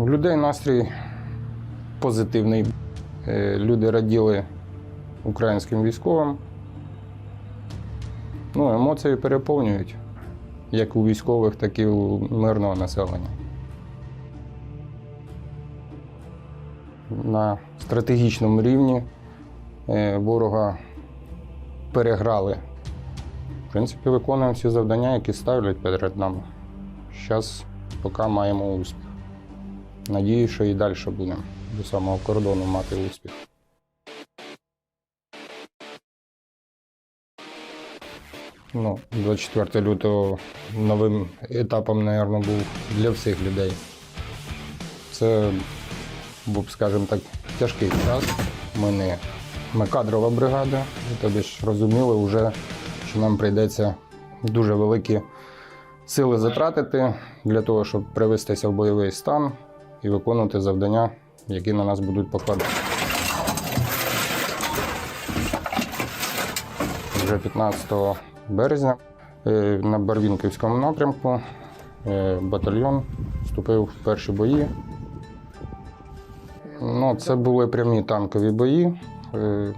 У людей настрій позитивний. Е, Люди раділи українським військовим. Ну, емоції переповнюють як у військових, так і у мирного населення. На стратегічному рівні е, ворога переграли. В принципі, виконуємо всі завдання, які ставлять перед нами. Зараз поки маємо успіх. Надію, що і далі будемо до самого кордону мати успіх. Ну, 24 лютого новим етапом, мабуть, був для всіх людей. Це був, скажімо так, тяжкий час. Ми не ми кадрова бригада, і тобі ж розуміли вже, що нам прийдеться дуже великі сили затратити для того, щоб привестися в бойовий стан і виконувати завдання, які на нас будуть покладені. Вже 15 березня е, на Барвінківському напрямку е, батальйон вступив в перші бої. Ну, це були прямі танкові бої е,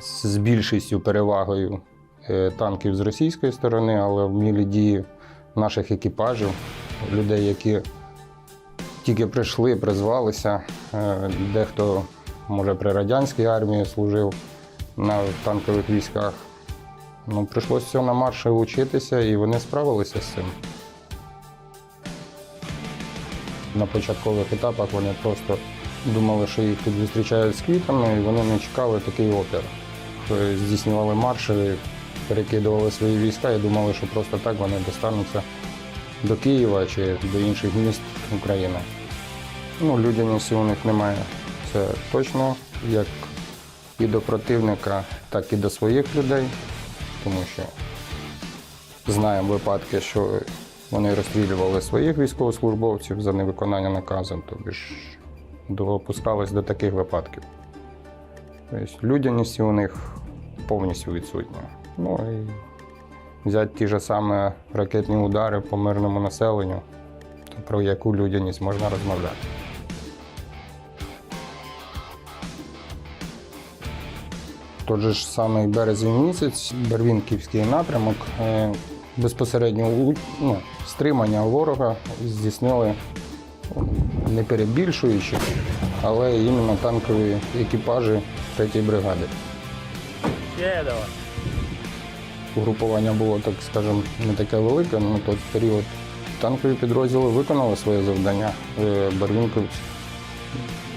з більшістю перевагою танків з російської сторони, але вмілі дії наших екіпажів, людей, які тільки прийшли, призвалися. Е, Дехто, може, при радянській армії служив на танкових військах. Ну, прийшлося все на марші вчитися, і вони справилися з цим. На початкових етапах вони просто думали, що їх тут зустрічають з квітами, і вони не чекали такий опір. Е, Здійснювали марші, перекидували свої війська і думали, що просто так вони достануться до Києва чи до інших міст України. Ну, людяності у них немає. Це точно, як і до противника, так і до своїх людей, тому що знаємо випадки, що вони розстрілювали своїх військовослужбовців за невиконання наказу, тобі ж допускались до таких випадків. Тобто людяності у них повністю відсутня. Ну і взяти ті ж саме ракетні удари по мирному населенню, про яку людяність можна розмовляти. Тот же ж самий березень місяць, Бервінківський напрямок, е, безпосередньо ну, стримання ворога здійснили не перебільшуючи, але іменно танкові екіпажі 3-ї бригади. Ще давай. Угрупування було, так скажемо, не таке велике, на той період танкові підрозділи виконали своє завдання. Е,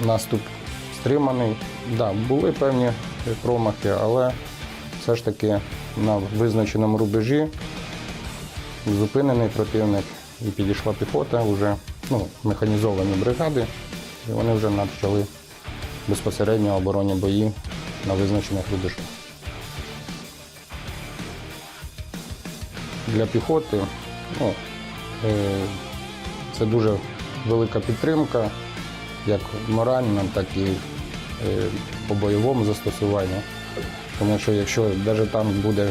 наступ стриманий. Да, були певні промахи, але все ж таки на визначеному рубежі зупинений противник і підійшла піхота, вже ну, механізовані бригади, і вони вже почали безпосередньо оборонні бої на визначених рубежах. Для піхоти. Ну, е, це дуже велика підтримка, як моральна, так і е, по бойовому застосуванню. Тому що якщо навіть танк буде,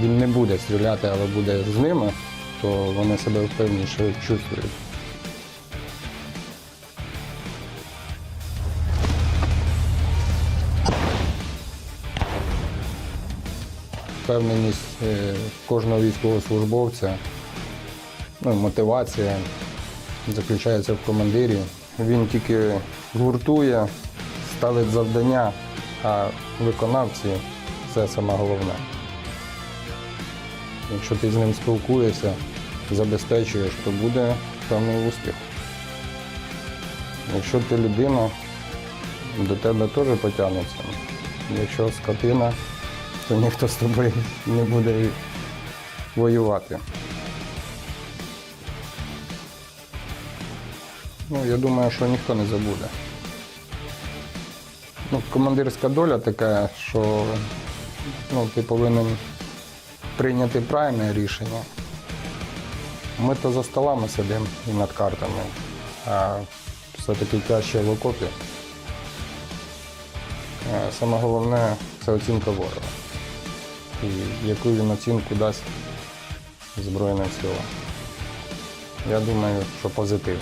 він не буде стріляти, але буде з ними, то вони себе впевніше чувствують. Впевненість е, кожного військовослужбовця, ну, мотивація заключається в командирі. Він тільки гуртує, ставить завдання, а виконавці це саме головне. Якщо ти з ним спілкуєшся, забезпечуєш, то буде певний успіх. Якщо ти людина, до тебе теж потягнеться. Якщо скотина, то ніхто з тобою не буде воювати. Ну, я думаю, що ніхто не забуде. Ну, командирська доля така, що ну, ти повинен прийняти правильне рішення. Ми то за столами сидимо і над картами, а все-таки тяжче в окопі. Е, Саме головне це оцінка ворога. І яку він оцінку дасть Збройним силам. Я думаю, що позитивно.